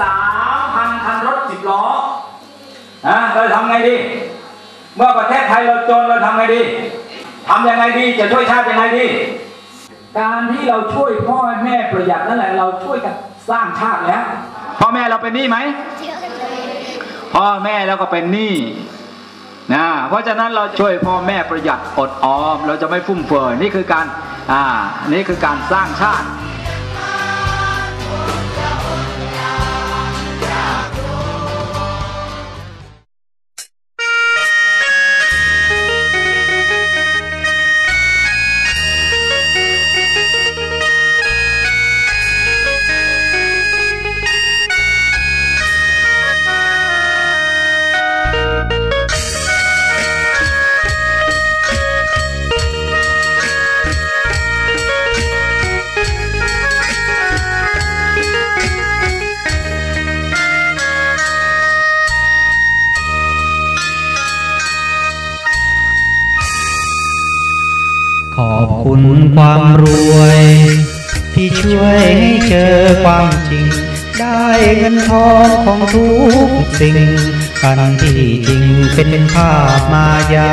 สามพันคันรถสิบล้อนะเราทำไงดี เมื่อประเทศไทยเราจนเราทำไงดีทำยังไงดีจะช่วยชาติยังไงดี การที่เราช่วยพ่อแม่ประหยัดนั่นแหละเราช่วยกันสร้างชาติแล้วพ่อแม่เราเป็นหนี้ไหมพ่อแม่เราก็เป็นหนี้นะเพราะฉะนั้นเราช่วยพ่อแม่ประหยัดอดออม เราจะไม่ฟุ่มเฟือยนี่คือการอ่านี่คือการสร้างชาติ ขอบคุณความรวย ที่ช่วยให้เจอความจริง ได้เงินทองของทุกสิ่งอันที่จริงเป็นภาพมายา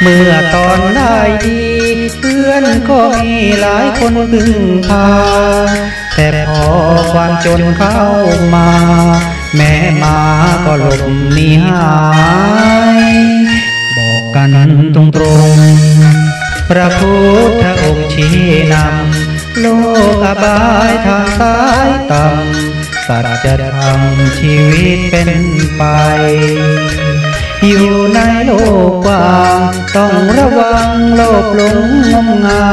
เมื่อตอนได้ดีเพื่อนก็มีหลายคนพึ่งพา แต่พอความจนเข้ามา แม่มาก็หลบหนีหายบอกกันตรงตรง พระพุทธองค์ชี้นำ โลกบายทางสายต่ำสัจธรรมชีวิตเป็นไป อยู่ในโลกกว้างต้องระวังโลภหลงงมงา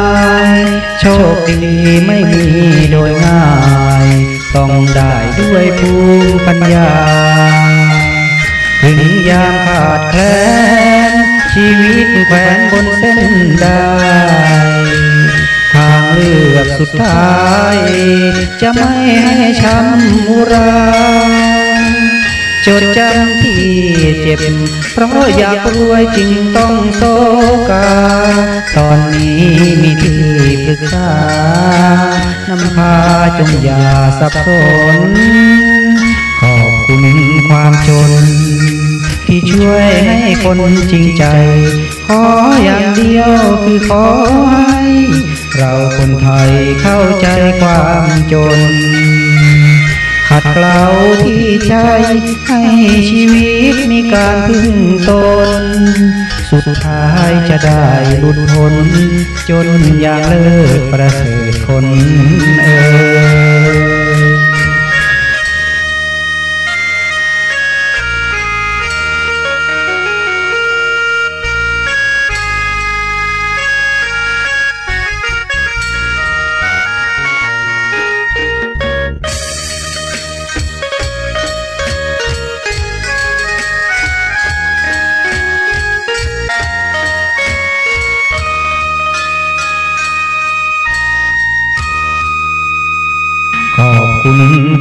ย โชคดีไม่มีโดยง่าย ต้องได้ด้วยภูมิปัญญา ถึงยามขาดแคลน ชีวิตแขวนบนเส้นได้ทางเลือกสุดท้าย จะไม่ให้ช้ำอุราจดจำที่เจ็บ เพราะอยากรวยจริงต้องโศกา ตอนนี้มีที่ปรึกษานำพาจงอย่าสับสน ขอบคุณความจน ที่ช่วยให้คนจริงใจ ขออย่างเดียวคือขอให้เราคนไทยเข้าใจความจน ขัดเกลาที่ใจให้ชีวิตมีการพึ่งตน สุดท้ายจะได้หลุดพ้นจนอย่างเลิศประเสริฐคนเอ่ย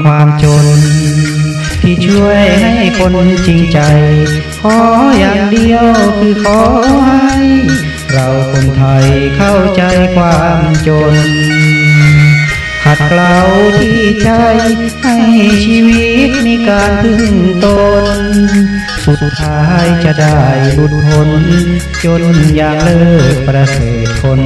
ความจน ที่ช่วยให้คนจริงใจ ขออย่างเดียวคือขอให้เราคนไทยเข้าใจความจนขัดเกลาที่ใจให้ชีวิตมีการพึ่งตน สุดท้ายจะได้หลุดพ้นจนอย่างเลิศประเสริฐคน